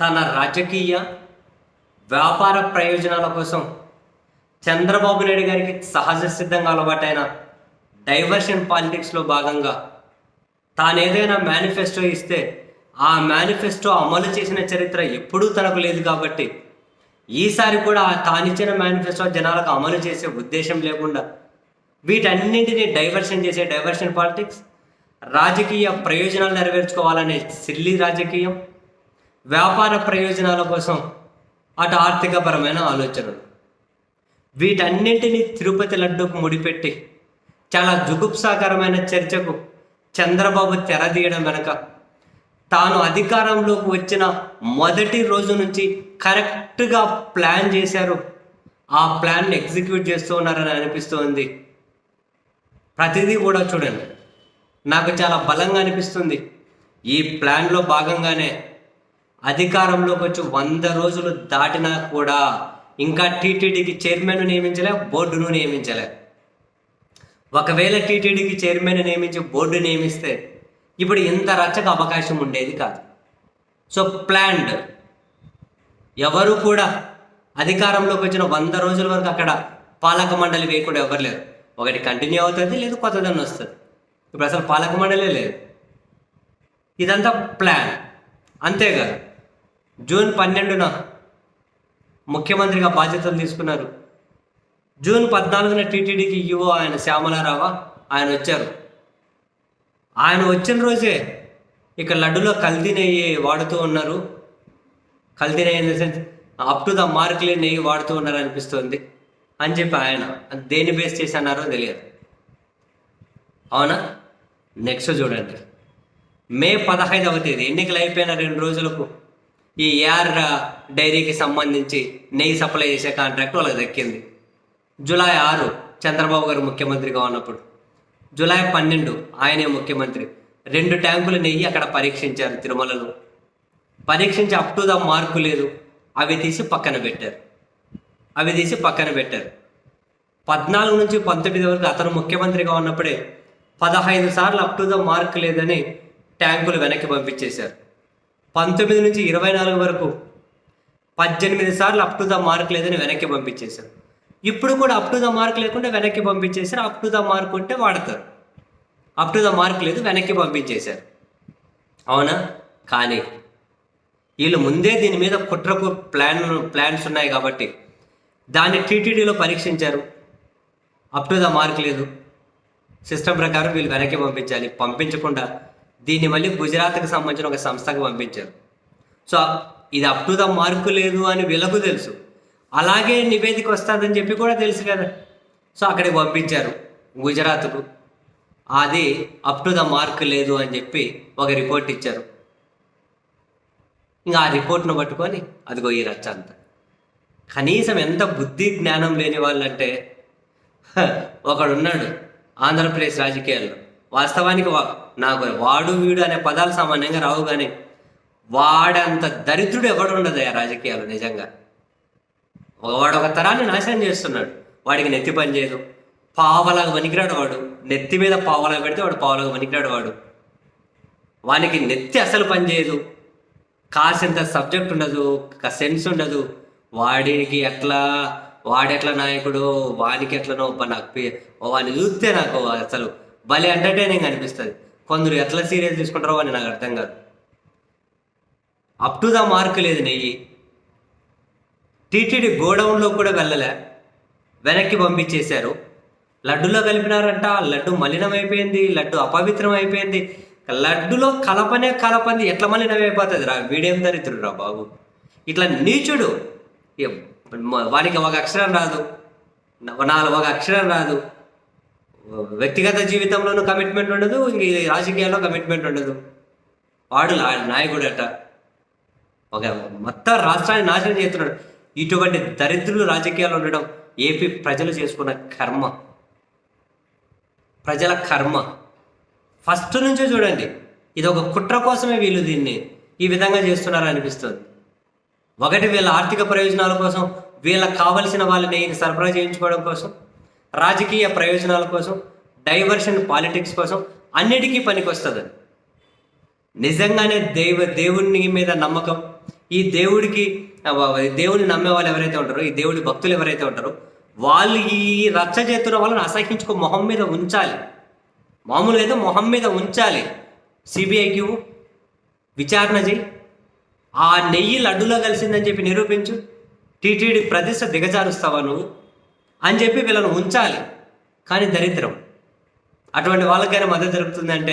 తన రాజకీయ వ్యాపార ప్రయోజనాల కోసం చంద్రబాబు నాయుడు గారికి సహజ సిద్ధంగా అలవాటైన డైవర్షన్ పాలిటిక్స్లో భాగంగా తాను ఏదైనా మేనిఫెస్టో ఇస్తే ఆ మేనిఫెస్టో అమలు చేసిన చరిత్ర ఎప్పుడూ తనకు లేదు కాబట్టి ఈసారి కూడా ఆ తానిచ్చిన మేనిఫెస్టో జనాలకు అమలు చేసే ఉద్దేశం లేకుండా వీటన్నింటినీ డైవర్షన్ చేసే డైవర్షన్ పాలిటిక్స్ రాజకీయ ప్రయోజనాలు నెరవేర్చుకోవాలనే సిల్లీ రాజకీయం వ్యాపార ప్రయోజనాల కోసం అటు ఆర్థికపరమైన ఆలోచనలు. వీటన్నింటినీ తిరుపతి లడ్డూకు ముడిపెట్టి చాలా జుగుప్సాకరమైన చర్చకు చంద్రబాబు తెరదీయడం వెనక తాను అధికారంలోకి వచ్చిన మొదటి రోజు నుంచి కరెక్ట్గా ప్లాన్ చేశారు. ఆ ప్లాన్ని ఎగ్జిక్యూట్ చేస్తూ ఉన్నారని అనిపిస్తోంది. ప్రతిదీ కూడా చూడండి. నాకు చాలా బలంగా అనిపిస్తుంది. ఈ ప్లాన్లో భాగంగానే అధికారంలోకి వచ్చి వంద రోజులు దాటినా కూడా ఇంకా టీటీడీకి చైర్మన్ నియమించలే బోర్డును నియమించలే. ఒకవేళ టీటీడీకి చైర్మన్ నియమించి బోర్డు నియమిస్తే ఇప్పుడు ఇంత రచ్చకు అవకాశం ఉండేది కాదు. So planned. ఎవరు కూడా అధికారంలోకి వచ్చిన వంద రోజుల వరకు అక్కడ పాలక మండలి వేయకుండా ఎవరు లేరు. ఒకటి కంటిన్యూ అవుతుంది లేదు కొత్తదన్న వస్తుంది. ఇప్పుడు అసలు పాలక మండలే లేదు. ఇదంతా ప్లాన్. అంతేకాదు జూన్ పన్నెండున ముఖ్యమంత్రిగా బాధ్యతలు తీసుకున్నారు. జూన్ పద్నాలుగున టీటీడీకి ఈవో ఆయన శ్యామలారావా ఆయన వచ్చారు. ఆయన వచ్చిన రోజే ఇక లడ్డులో కల్తీ నెయ్యి వాడుతూ ఉన్నారు. కల్తీ నెయ్యి in the sense up to the మార్కులే నెయ్యి వాడుతూ ఉన్నారు అనిపిస్తుంది అని చెప్పి ఆయన దేని బేస్ చేసి అన్నారో తెలియదు. అవునా? నెక్స్ట్ చూడండి. మే పదహైదవ తేదీ ఎన్నికలు అయిపోయిన రెండు రోజులకు ఈ ఏఆర్ డైరీకి సంబంధించి నెయ్యి సప్లై చేసే కాంట్రాక్ట్ వాళ్ళకి దక్కింది. జూలై ఆరు చంద్రబాబు గారు ముఖ్యమంత్రిగా ఉన్నప్పుడు. జూలై పన్నెండు ఆయనే ముఖ్యమంత్రి. రెండు ట్యాంకుల నెయ్యి అక్కడ పరీక్షించారు తిరుమలలో. పరీక్షించి అప్ టు ద మార్కు లేదు. అవి తీసి పక్కన పెట్టారు. అవి తీసి పక్కన పెట్టారు. పద్నాలుగు నుంచి పంతొమ్మిది వరకు అతను ముఖ్యమంత్రిగా ఉన్నప్పుడే పదహైదు సార్లు అప్ టు ద మార్క్ లేదని ట్యాంకులు వెనక్కి పంపించేశారు. పంతొమ్మిది నుంచి ఇరవై నాలుగు వరకు పద్దెనిమిది సార్లు అప్ టు ద మార్క్ లేదని వెనక్కి పంపించేశారు. ఇప్పుడు కూడా అప్ టు ద మార్క్ లేకుండా వెనక్కి పంపించేశారు. అప్ టు ద మార్క్ ఉంటే వాడతారు. అప్ టు ద మార్క్ లేదు వెనక్కి పంపించేశారు. అవునా? కానీ వీళ్ళు ముందే దీని మీద కుట్రకు ప్లాన్ ప్లాన్స్ ఉన్నాయి కాబట్టి దాన్ని టీటీడీలో పరీక్షించారు. అప్ టు ద మార్క్ లేదు. సిస్టమ్ ప్రకారం వీళ్ళు వెనక్కి పంపించాలి. పంపించకుండా దీన్ని మళ్ళీ గుజరాత్కి సంబంధించిన ఒక సంస్థకు పంపించారు. సో ఇది అప్ టు ద మార్కు లేదు అని వీళ్ళకు తెలుసు. అలాగే నివేదిక వస్తుందని చెప్పి కూడా తెలుసు కదా. సో అక్కడికి పంపించారు గుజరాత్కు. అది అప్ టు ద మార్క్ లేదు అని చెప్పి ఒక రిపోర్ట్ ఇచ్చారు. ఇంకా ఆ రిపోర్ట్ను పట్టుకొని అదిగో ఈ రచ్చ అంతా. కనీసం ఎంత బుద్ధి జ్ఞానం లేని వాళ్ళంటే ఒకడున్నాడు ఆంధ్రప్రదేశ్ రాజకీయాల్లో. వాస్తవానికి వా- నాకు వాడు వీడు అనే పదాలు సామాన్యంగా రావు కానీ వాడంత దరిద్రుడు ఎవడు ఉండదు ఆ రాజకీయాలు నిజంగా. వాడు ఒక తరాన్ని నాశనం చేస్తున్నాడు. వాడికి నెత్తి పని చేయదు. పావలాగా వనికిరాడు వాడు. నెత్తి మీద పావలాగా పెడితే వాడు పావలాగా వనికిరాడు వాడు. వానికి నెత్తి అసలు పని చేయదు. కాసింత సబ్జెక్ట్ ఉండదు సెన్స్ ఉండదు. వాడికి ఎట్లా వాడెట్లా నాయకుడు వానికి ఎట్లనో నాకు పే- వాడిని చూస్తే నాకు అసలు భలే ఎంటర్టైనింగ్ అనిపిస్తుంది. కొందరు ఎట్లా సీరియస్ తీసుకుంటారో అని నాకు అర్థం కాదు. అప్ టు ద మార్క్ లేదు నెయ్యి. టీటీడీ గోడౌన్లో కూడా వెళ్ళలే. వెనక్కి పంపించేశారు. లడ్డులో కలిపినారంట. లడ్డు మలినం అయిపోయింది లడ్డు అపవిత్రం అయిపోయింది లడ్డులో కలపనే కలపంది. ఎట్లా మలినమైపోతుంది రా? వీడేం దరిద్రుడు రా బాబు? ఇట్లా నీచుడు. వాడికి ఒక అక్షరం రాదు. నాలుగు ఒక అక్షరం రాదు. వ్యక్తిగత జీవితంలోనూ కమిట్మెంట్ ఉండదు ఇంక ఈ రాజకీయాల్లో కమిట్మెంట్ ఉండదు. వాడు లా- అట. ఒక మొత్తం రాష్ట్రాన్ని నాశనం చేస్తున్నాడు. ఇటువంటి దరిద్రులు రాజకీయాలు ఉండడం ఏపీ ప్రజలు చేసుకున్న కర్మ. ప్రజల కర్మ. ఫస్ట్ నుంచే చూడండి. ఇది ఒక కుట్ర కోసమే వీళ్ళు దీన్ని ఈ విధంగా చేస్తున్నారు అనిపిస్తుంది ఒకటి వీళ్ళ ఆర్థిక ప్రయోజనాల కోసం వీళ్ళకి కావలసిన వాళ్ళని సరఫరా చేయించుకోవడం కోసం రాజకీయ ప్రయోజనాల కోసం డైవర్షన్ పాలిటిక్స్ కోసం అన్నిటికీ పనికొస్తుంది. నిజంగానే దేవ దేవుని మీద నమ్మకం ఈ దేవుడికి దేవుని నమ్మే వాళ్ళు ఎవరైతే ఉంటారో ఈ దేవుడి భక్తులు ఎవరైతే ఉంటారో వాళ్ళు ఈ రచ్చ చేతున్న వాళ్ళని అసహించుకో మొహం మీద ఉంచాలి. మామూలుగా అయితే మొహం మీద ఉంచాలి. సిబిఐకి విచారణ చేయి ఆ నెయ్యి లడ్డులో కలిసిందని చెప్పి నిరూపించు. టీటీడీ ప్రతిష్ట దిగజారుస్తావా నువ్వు? అని చెప్పి వీళ్ళని ఉంచాలి. కానీ దరిద్రం. అటువంటి వాళ్ళకైనా మద్దతు దొరుకుతుందంటే